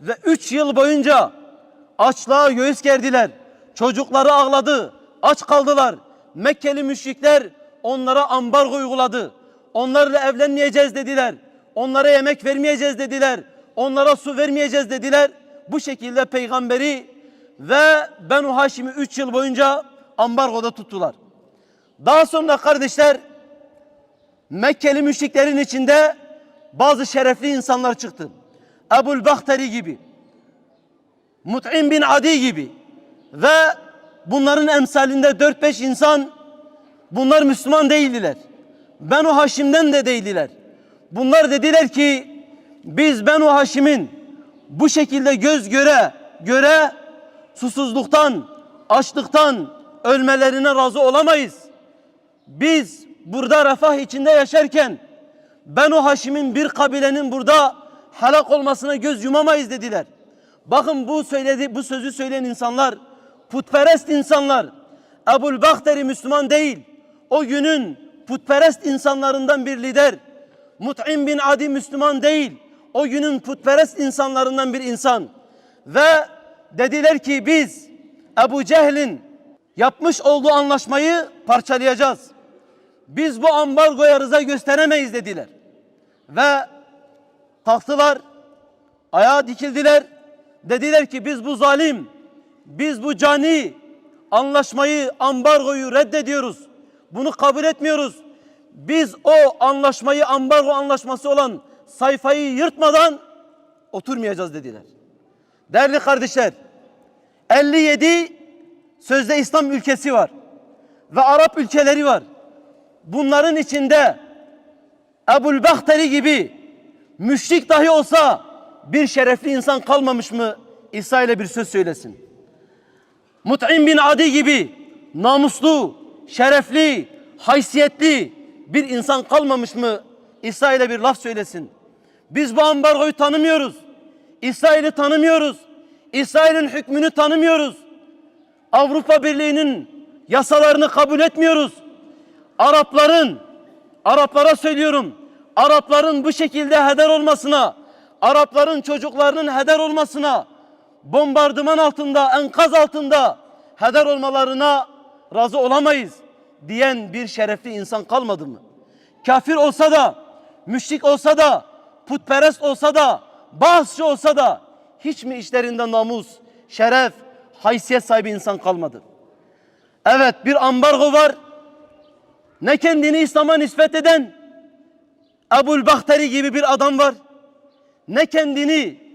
ve üç yıl boyunca açlığa göğüs gerdiler. Çocukları ağladı, aç kaldılar. Mekkeli müşrikler onlara ambargo uyguladı. Onlarla evlenmeyeceğiz dediler. Onlara yemek vermeyeceğiz dediler. Onlara su vermeyeceğiz dediler. Bu şekilde peygamberi ve Benu Haşim'i üç yıl boyunca ambargoda tuttular. Daha sonra kardeşler Mekkeli müşriklerin içinde bazı şerefli insanlar çıktı. Ebul Bahteri gibi, Mut'im bin Adi gibi ve bunların emsalinde 4-5 insan bunlar Müslüman değildiler. Benu Haşim'den de değildiler. Bunlar dediler ki biz Benu Haşim'in bu şekilde göz göre göre susuzluktan, açlıktan ölmelerine razı olamayız. Biz burada refah içinde yaşarken Benu Haşim'in bir kabilenin burada helak olmasına göz yumamayız dediler. Bakın bu söyledi bu sözü söyleyen insanlar putperest insanlar. Ebul Bahteri Müslüman değil. O günün putperest insanlarından bir lider. Mut'im bin Adi Müslüman değil. O günün putperest insanlarından bir insan. Ve dediler ki biz Ebu Cehil'in yapmış olduğu anlaşmayı parçalayacağız. Biz bu ambargoya rıza gösteremeyiz dediler. Ve kalktılar, ayağa dikildiler. Dediler ki biz bu zalim, biz bu cani anlaşmayı, ambargoyu reddediyoruz. Bunu kabul etmiyoruz. Biz o anlaşmayı, ambargo anlaşması olan sayfayı yırtmadan oturmayacağız dediler. Değerli kardeşler, 57 sözde İslam ülkesi var ve Arap ülkeleri var. Bunların içinde Ebul Bahteri gibi müşrik dahi olsa bir şerefli insan kalmamış mı İsa ile bir söz söylesin. Mut'im bin Adi gibi namuslu, şerefli, haysiyetli bir insan kalmamış mı İsa ile bir laf söylesin. Biz bu ambargoyu tanımıyoruz. İsrail'i tanımıyoruz. İsrail'in hükmünü tanımıyoruz. Avrupa Birliği'nin yasalarını kabul etmiyoruz. Arapların, Araplara söylüyorum, Arapların bu şekilde heder olmasına, Arapların çocuklarının heder olmasına, bombardıman altında, enkaz altında heder olmalarına razı olamayız diyen bir şerefli insan kalmadı mı? Kafir olsa da, müşrik olsa da, putperest olsa da, bağızçı olsa da hiç mi işlerinde namus, şeref, haysiyet sahibi insan kalmadı? Evet bir ambargo var. Ne kendini İslam'a nispet eden Ebul Bahteri gibi bir adam var. Ne kendini